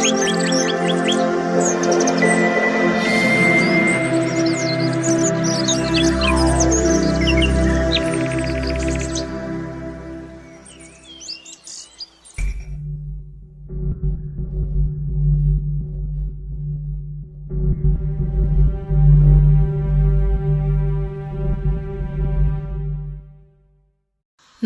Música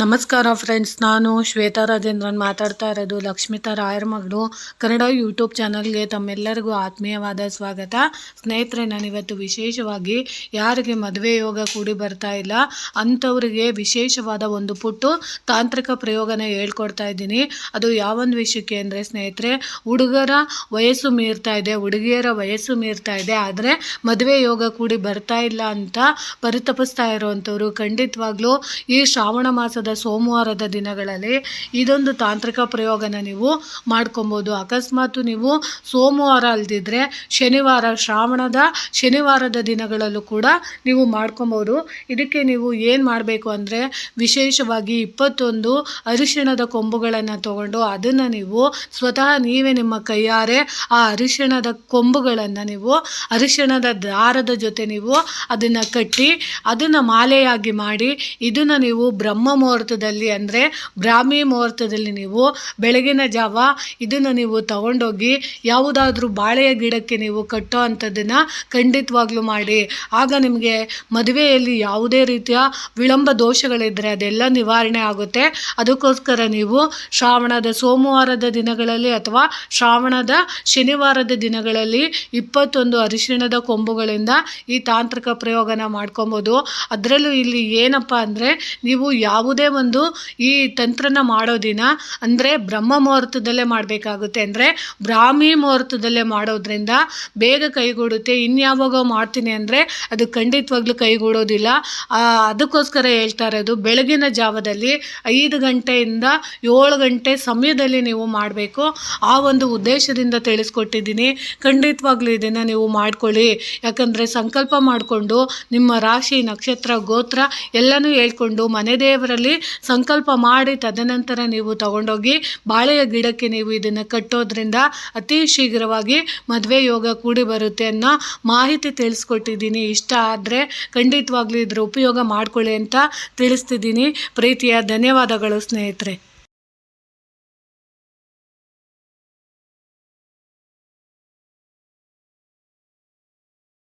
ನಮಸ್ಕಾರ ಫ್ರೆಂಡ್ಸ್ ನಾನು ಶ್ವೇತಾ ರಾಜೇಂದ್ರನ್ ಮಾತಾಡ್ತಾ ಇರೋದು ಲಕ್ಷ್ಮಿತಾ ರಾಯರ್ ಮಗಳು. ಕನ್ನಡ ಯೂಟ್ಯೂಬ್ ಚಾನಲ್ಗೆ ತಮ್ಮೆಲ್ಲರಿಗೂ ಆತ್ಮೀಯವಾದ ಸ್ವಾಗತ. ಸ್ನೇಹಿತರೆ ನಾನಿವತ್ತು ವಿಶೇಷವಾಗಿ ಯಾರಿಗೆ ಮದುವೆ ಯೋಗ ಕೂಡಿ ಬರ್ತಾ ಇಲ್ಲ, ಅಂಥವ್ರಿಗೆ ವಿಶೇಷವಾದ ಒಂದು ಪುಟ್ಟು ತಾಂತ್ರಿಕ ಪ್ರಯೋಗನ ಹೇಳ್ಕೊಡ್ತಾ ಇದ್ದೀನಿ. ಅದು ಯಾವೊಂದು ವಿಷಯಕ್ಕೆ ಅಂದರೆ ಸ್ನೇಹಿತರೆ, ಹುಡುಗರ ವಯಸ್ಸು ಮೀರ್ತಾ ಇದೆ, ಹುಡುಗಿಯರ ವಯಸ್ಸು ಮೀರ್ತಾ ಇದೆ, ಆದರೆ ಮದುವೆ ಯೋಗ ಕೂಡಿ ಬರ್ತಾ ಇಲ್ಲ ಅಂತ ಪರಿತಪಿಸ್ತಾ ಇರುವಂಥವ್ರು ಖಂಡಿತವಾಗ್ಲೂ ಈ ಶ್ರಾವಣ ಮಾಸದ ಸೋಮವಾರದ ದಿನಗಳಲ್ಲಿ ಇದೊಂದು ತಾಂತ್ರಿಕ ಪ್ರಯೋಗನ ನೀವು ಮಾಡ್ಕೊಬೋದು. ಅಕಸ್ಮಾತ್ ನೀವು ಸೋಮವಾರ ಅಲ್ದಿದ್ರೆ ಶನಿವಾರ, ಶ್ರಾವಣದ ಶನಿವಾರದ ದಿನಗಳಲ್ಲೂ ಕೂಡ ನೀವು ಮಾಡ್ಕೊಬೋದು. ಇದಕ್ಕೆ ನೀವು ಏನು ಮಾಡಬೇಕು ಅಂದರೆ ವಿಶೇಷವಾಗಿ ಇಪ್ಪತ್ತೊಂದು ಅರಿಶಿಣದ ಕೊಂಬುಗಳನ್ನು ತಗೊಂಡು ಅದನ್ನು ನೀವು ಸ್ವತಃ ನೀವೇ ನಿಮ್ಮ ಕೈಯಾರೆ ಆ ಅರಿಶಿಣದ ಕೊಂಬುಗಳನ್ನು ನೀವು ಅರಿಶಿಣದ ದಾರದ ಜೊತೆ ನೀವು ಅದನ್ನು ಕಟ್ಟಿ ಅದನ್ನು ಮಾಲೆಯಾಗಿ ಮಾಡಿ ಇದನ್ನು ನೀವು ಬ್ರಹ್ಮ ಮುಹೂರ್ತದಲ್ಲಿ ಅಂದರೆ ಬ್ರಾಹ್ಮಿ ಮುಹೂರ್ತದಲ್ಲಿ ನೀವು ಬೆಳಗಿನ ಜಾವ ಇದನ್ನು ನೀವು ತಗೊಂಡೋಗಿ ಯಾವುದಾದ್ರೂ ಬಾಳೆಯ ಗಿಡಕ್ಕೆ ನೀವು ಕಟ್ಟೋ ಅಂಥದ್ದನ್ನು ಖಂಡಿತವಾಗ್ಲೂ ಮಾಡಿ. ಆಗ ನಿಮಗೆ ಮದುವೆಯಲ್ಲಿ ಯಾವುದೇ ರೀತಿಯ ವಿಳಂಬ ದೋಷಗಳಿದ್ದರೆ ಅದೆಲ್ಲ ನಿವಾರಣೆ ಆಗುತ್ತೆ. ಅದಕ್ಕೋಸ್ಕರ ನೀವು ಶ್ರಾವಣದ ಸೋಮವಾರದ ದಿನಗಳಲ್ಲಿ ಅಥವಾ ಶ್ರಾವಣದ ಶನಿವಾರದ ದಿನಗಳಲ್ಲಿ ಇಪ್ಪತ್ತೊಂದು ಅರಿಶಿಣದ ಕೊಂಬುಗಳಿಂದ ಈ ತಾಂತ್ರಿಕ ಪ್ರಯೋಗನ ಮಾಡ್ಕೊಬೋದು. ಅದರಲ್ಲೂ ಇಲ್ಲಿ ಏನಪ್ಪ ಅಂದರೆ ನೀವು ಯಾವುದೇ ಒಂದು ಈ ತಂತ್ರನ ಮಾಡೋ ದಿನ ಅಂದರೆ ಬ್ರಹ್ಮ ಮುಹೂರ್ತದಲ್ಲೇ ಮಾಡಬೇಕಾಗುತ್ತೆ ಅಂದರೆ ಬ್ರಾಹ್ಮಿ ಮುಹೂರ್ತದಲ್ಲೇ ಮಾಡೋದ್ರಿಂದ ಬೇಗ ಕೈಗೂಡುತ್ತೆ. ಇನ್ಯಾವಾಗ ಮಾಡ್ತೀನಿ ಅಂದರೆ ಅದು ಖಂಡಿತವಾಗ್ಲೂ ಕೈಗೂಡೋದಿಲ್ಲ. ಅದಕ್ಕೋಸ್ಕರ ಹೇಳ್ತಾ ಇರೋದು ಬೆಳಗಿನ ಜಾವದಲ್ಲಿ ಐದು ಗಂಟೆಯಿಂದ ಏಳು ಗಂಟೆ ಸಮಯದಲ್ಲಿ ನೀವು ಮಾಡಬೇಕು. ಆ ಒಂದು ಉದ್ದೇಶದಿಂದ ತಿಳಿಸ್ಕೊಟ್ಟಿದ್ದೀನಿ. ಖಂಡಿತವಾಗ್ಲೂ ಇದನ್ನು ನೀವು ಮಾಡ್ಕೊಳ್ಳಿ. ಯಾಕಂದರೆ ಸಂಕಲ್ಪ ಮಾಡಿಕೊಂಡು ನಿಮ್ಮ ರಾಶಿ ನಕ್ಷತ್ರ, ಗೋತ್ರ ಎಲ್ಲನೂ ಹೇಳ್ಕೊಂಡು ಮನೆ ದೇವರಲ್ಲಿ ಸಂಕಲ್ಪ ಮಾಡಿ ತದನಂತರ ನೀವು ತಗೊಂಡೋಗಿ ಬಾಳೆಯ ಗಿಡಕ್ಕೆ ನೀವು ಇದನ್ನು ಕಟ್ಟೋದ್ರಿಂದ ಅತಿ ಶೀಘ್ರವಾಗಿ ಮದುವೆ ಯೋಗ ಕೂಡಿ ಬರುತ್ತೆ ಅನ್ನೋ ಮಾಹಿತಿ ತಿಳಿಸ್ಕೊಟ್ಟಿದ್ದೀನಿ. ಇಷ್ಟ ಆದರೆ ಖಂಡಿತವಾಗ್ಲೂ ಇದರ ಉಪಯೋಗ ಮಾಡಿಕೊಳ್ಳಿ ಅಂತ ತಿಳಿಸ್ತಿದ್ದೀನಿ. ಪ್ರೀತಿಯ ಧನ್ಯವಾದಗಳು ಸ್ನೇಹಿತರೆ.